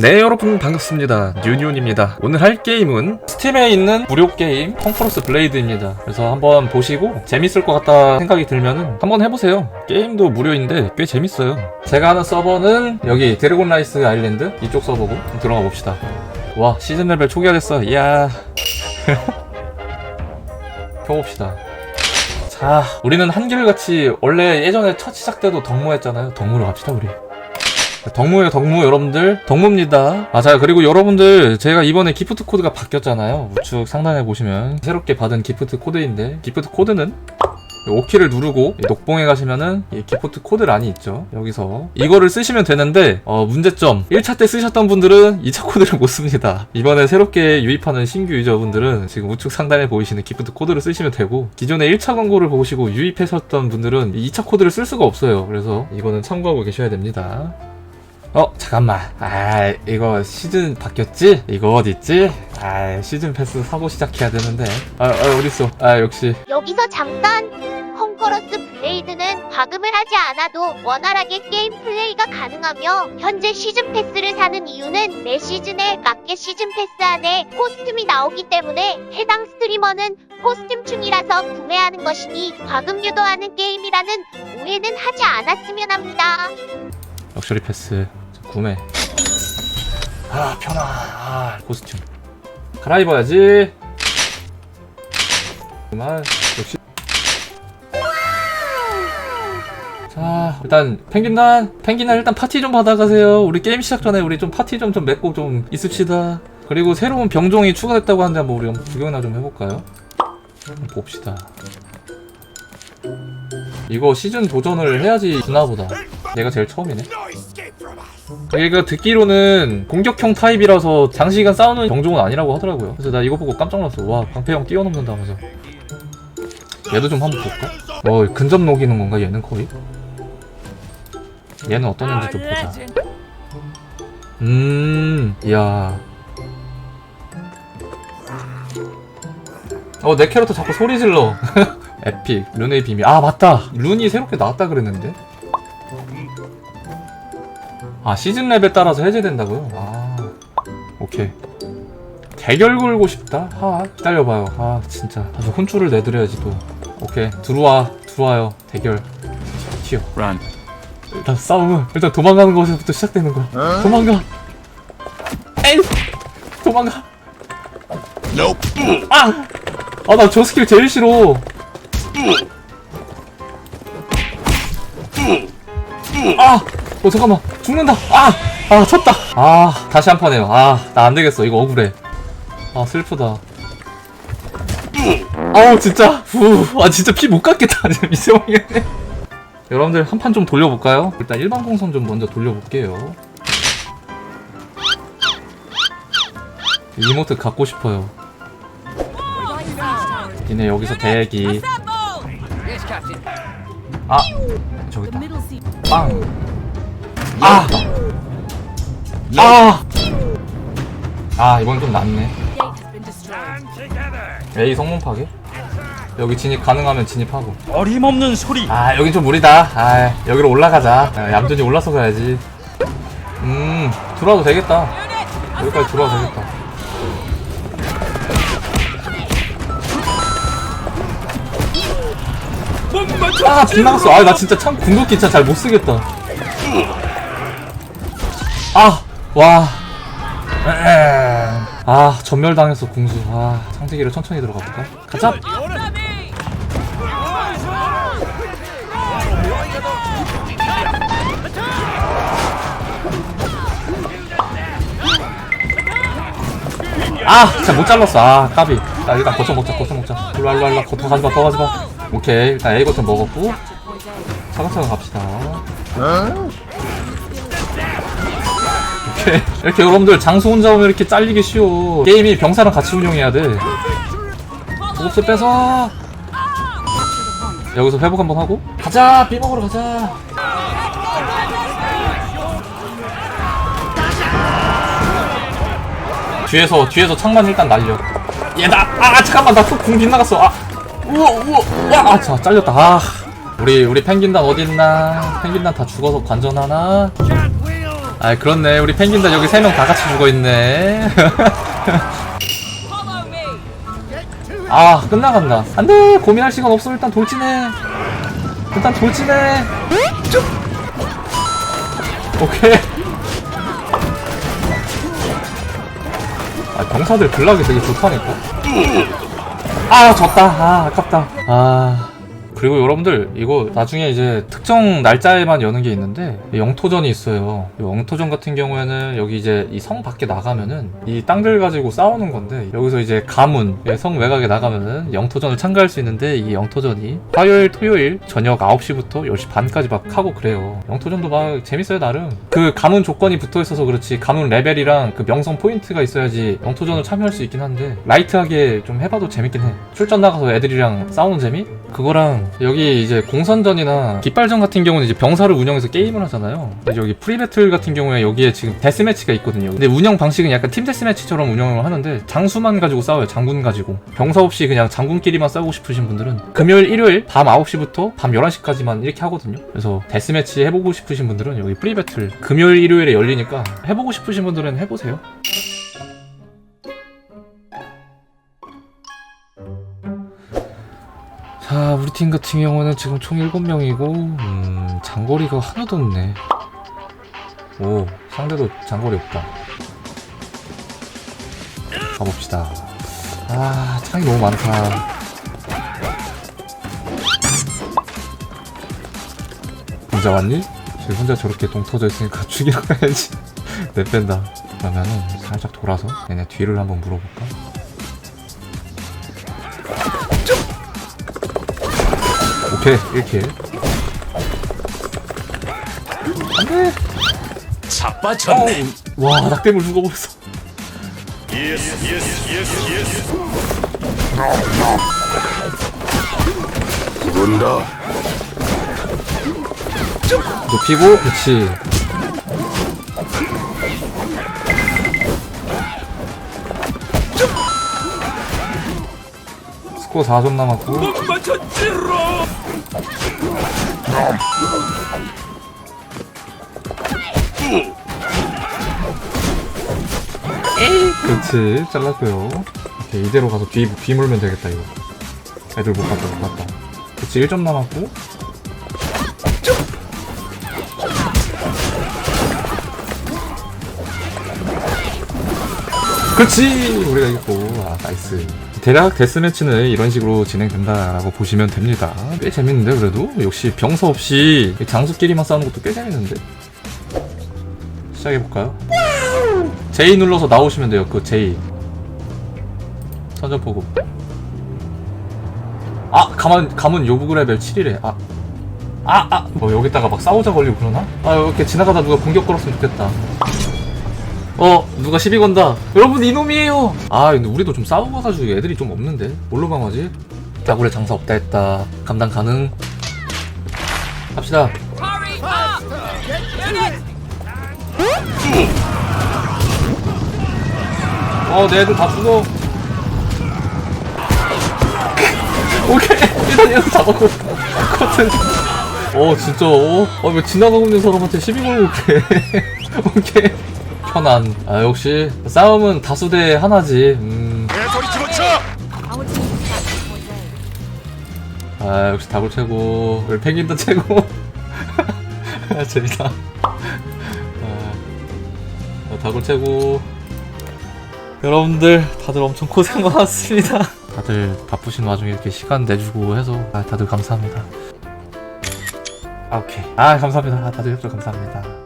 네 여러분 반갑습니다. 뉴뉴입니다. 오늘 할 게임은 스팀에 있는 무료 게임 컨퍼런스 블레이드입니다. 그래서 한번 보시고 재밌을 것 같다 생각이 들면은 한번 해보세요. 게임도 무료인데 꽤 재밌어요. 제가 하는 서버는 여기 드래곤 라이스 아일랜드 이쪽 서버고 들어가 봅시다. 와 시즌 레벨 초기화 됐어. 이야. 켜봅시다. 자 우리는 한결같이 원래 예전에 첫 시작 때도 덕무했잖아요. 덕무로 갑시다 우리 덕무예요 덕무 여러분들. 덕무입니다. 아 자 그리고 여러분들 제가 이번에 기프트 코드가 바뀌었잖아요. 우측 상단에 보시면 새롭게 받은 기프트 코드인데 기프트 코드는 5키를 누르고 이 녹봉에 가시면은 이 기프트 코드란이 있죠. 여기서 이거를 쓰시면 되는데 어, 문제점. 1차 때 쓰셨던 분들은 2차 코드를 못 씁니다. 이번에 새롭게 유입하는 신규 유저분들은 지금 우측 상단에 보이시는 기프트 코드를 쓰시면 되고 기존에 1차 광고를 보시고 유입하셨던 분들은 2차 코드를 쓸 수가 없어요. 그래서 이거는 참고하고 계셔야 됩니다 어 잠깐만 아 이거 시즌 바뀌었지? 이거 어딨지? 아 시즌 패스 사고 시작해야 되는데 아, 아 어딨어 아 역시 여기서 잠깐! 헝커러스 블레이드는 과금을 하지 않아도 원활하게 게임 플레이가 가능하며 현재 시즌 패스를 사는 이유는 매 시즌에 맞게 시즌 패스 안에 코스튬이 나오기 때문에 해당 스트리머는 코스튬충이라서 구매하는 것이니 과금 유도하는 게임이라는 오해는 하지 않았으면 합니다. 럭셔리 패스 구매. 아 편하 아. 코스튬. 갈아입어야지. 그만. 역시. 자 일단 펭귄단 펭귄단 일단 파티 좀 받아가세요. 우리 게임 시작 전에 우리 좀 파티 좀좀 맺고 좀 있읍시다. 그리고 새로운 병종이 추가됐다고 하는데 한번 우리 한번 구경이나 좀 해볼까요? 한번 봅시다. 이거 시즌 도전을 해야지 주나보다 얘가 제일 처음이네. 얘가 듣기로는 공격형 타입이라서 장시간 싸우는 병종은 아니라고 하더라고요. 그래서 나 이거 보고 깜짝 놀랐어. 와 방패형 뛰어넘는다 하면서. 얘도 좀 한번 볼까? 어 근접 녹이는 건가 얘는 거의? 얘는 어떤 애인지 좀 보자. 음 이야. 어내 캐릭터 자꾸 소리 질러. 에픽 룬의 비밀. 아 맞다. 룬이 새롭게 나왔다 그랬는데 아 시즌 랩에 따라서 해제된다고요? 아 오케이 대결 걸고 싶다? 하 기다려봐요 아 진짜 아주 혼쭐을 내드려야지 또 오케이 들어와 들어와요 대결 튀어 Run. 일단 싸움은 일단 도망가는 것부터 시작되는 거야 도망가 에이 도망가 Nope. 아! 아, 나 저 스킬 제일 싫어. 아! 어, 잠깐만. 죽는다. 아! 아, 쳤다. 아, 다시 한 판 해요. 아, 나 안 되겠어. 이거 억울해. 아, 슬프다. 아우, 진짜. 후. 아, 진짜 피 못 깎겠다. 미세하겠네. 여러분들 한 판 좀 돌려볼까요? 일단 일반 공선 좀 먼저 돌려볼게요. 이모트 갖고 싶어요. 니네 여기서 대기. 아 저기 있다. 빵. 아. 아. 아 이번 좀 낫네. A 성문 파괴? 여기 진입 가능하면 진입하고. 어림없는 소리. 아 여긴 좀 무리다. 아 여기로 올라가자. 아, 얌전히 올라서 가야지. 음 들어와도 되겠다. 여기까지 들어와도 되겠다. 아, 빗나갔어. 아, 나 진짜 참 궁극기 진짜 잘못 쓰겠다. 아, 와. 아, 전멸당했어, 궁수. 아, 창세기를 천천히 들어가 볼까? 가자! 아, 진짜 못 잘랐어. 아, 까비. 나 일단 거쳐 먹자, 거쳐 먹자. 일로와, 일로와, 일로와. 더 가지 마, 더 가지 마. 오케이. 일단 A 거쳐 먹었고. 차근차근 갑시다. 오케이. 이렇게 여러분들 장수 혼자 오면 이렇게 잘리기 쉬워. 게임이 병사랑 같이 운영해야 돼. 보급스 빼서. 여기서 회복 한번 하고. 가자! B 먹으러 가자! 뒤에서 뒤에서 창만 일단 날려. 얘나 아 잠깐만 나궁 빗나갔어. 아 우와 우와 와아자 잘렸다. 아 우리 우리 펭귄단 어디 있나? 펭귄단 다 죽어서 관전 하나? 아 그렇네. 우리 펭귄들 여기 세 명 다 같이 죽어있네. 아 끝나간다. 안돼. 고민할 시간 없어. 일단 돌진해. 일단 돌진해. 쭉. 오케이. 아 병사들 블락이 되게 좋다니까? 아 졌다. 아 아깝다. 아 그리고 여러분들 이거 나중에 이제 특정 날짜에만 여는 게 있는데 영토전이 있어요. 이 영토전 같은 경우에는 여기 이제 이 성 밖에 나가면은 이 땅들 가지고 싸우는 건데 여기서 이제 가문 예, 성 외곽에 나가면은 영토전을 참가할 수 있는데 이 영토전이 화요일 토요일 저녁 9시부터 10시 반까지 막 하고 그래요. 영토전도 막 재밌어요 나름. 그 가문 조건이 붙어 있어서 그렇지 가문 레벨이랑 그 명성 포인트가 있어야지 영토전을 참여할 수 있긴 한데 라이트하게 좀 해봐도 재밌긴 해. 출전 나가서 애들이랑 싸우는 재미? 그거랑 여기 이제 공선전이나 깃발전 같은 경우는 이제 병사를 운영해서 게임을 하잖아요. 근데 여기 프리배틀 같은 경우에 여기에 지금 데스매치가 있거든요. 근데 운영 방식은 약간 팀 데스매치처럼 운영을 하는데 장수만 가지고 싸워요. 장군 가지고. 병사 없이 그냥 장군끼리만 싸우고 싶으신 분들은 금요일, 일요일 밤 9시부터 밤 11시까지만 이렇게 하거든요. 그래서 데스매치 해보고 싶으신 분들은 여기 프리배틀 금요일, 일요일에 열리니까 해보고 싶으신 분들은 해보세요. 자, 우리 팀 같은 경우는 지금 총 7명이고, 음, 장거리가 하나도 없네. 오, 상대도 장거리 없다. 가봅시다. 아, 창이 너무 많다. 혼자 왔니? 지금 혼자 저렇게 동 터져 있으니까 죽이러 가야지. 내 뺀다. 그러면은 살짝 돌아서 얘네 뒤를 한번 물어볼까? 오케이 1킬 안돼 자빠졌네. 와 낙대물 죽어버렸어 예스 예스 예스 예스. 높이고 그렇지 스코어 4점 남았고. 그렇지 잘랐고요. 오케이 이대로 가서 뒤, 뒤 물면 되겠다 이거. 애들 못 갔다 못 갔다. 그렇지 1점 남았고. 그렇지 우리가 이겼고. 아 나이스 대략 데스매치는 이런 식으로 진행된다라고 보시면 됩니다 꽤 재밌는데 그래도 역시 병사 없이 장수끼리만 싸우는 것도 꽤 재밌는데 시작해볼까요? J 눌러서 나오시면 돼요. 그 J. 선전포고. 아, 가만, 가문 요구 레벨 7이래. 아. 아, 아! 뭐, 여기다가 막 싸우자 걸리고 그러나? 아, 이렇게 지나가다 누가 공격 걸었으면 좋겠다. 어, 누가 시비 건다. 여러분, 이놈이에요! 아, 근데 우리도 좀 싸워가지고 애들이 좀 없는데? 뭘로 방어지? 다굴에 장사 없다 했다. 감당 가능? 합시다. 어, 내 애들 다 죽어. 오케이. 일단 얘도 잡았고. 커튼. 어, 진짜, 어? 어, 왜 지나가고 있는 사람한테 시비 걸고 그래. 오케이. 편안. 아, 역시, 싸움은 다수 대 하나지. 음. 내 소리 집어쳐. 아, 역시 다굴 최고. 우리 펭귄도 최고. 아, 재밌다. 아, 어, 다굴 최고. 여러분들 다들 엄청 고생 많았습니다. 다들 바쁘신 와중에 이렇게 시간 내주고 해서 아, 다들 감사합니다. 아 오케이. 아 감사합니다. 아, 다들 협조 감사합니다.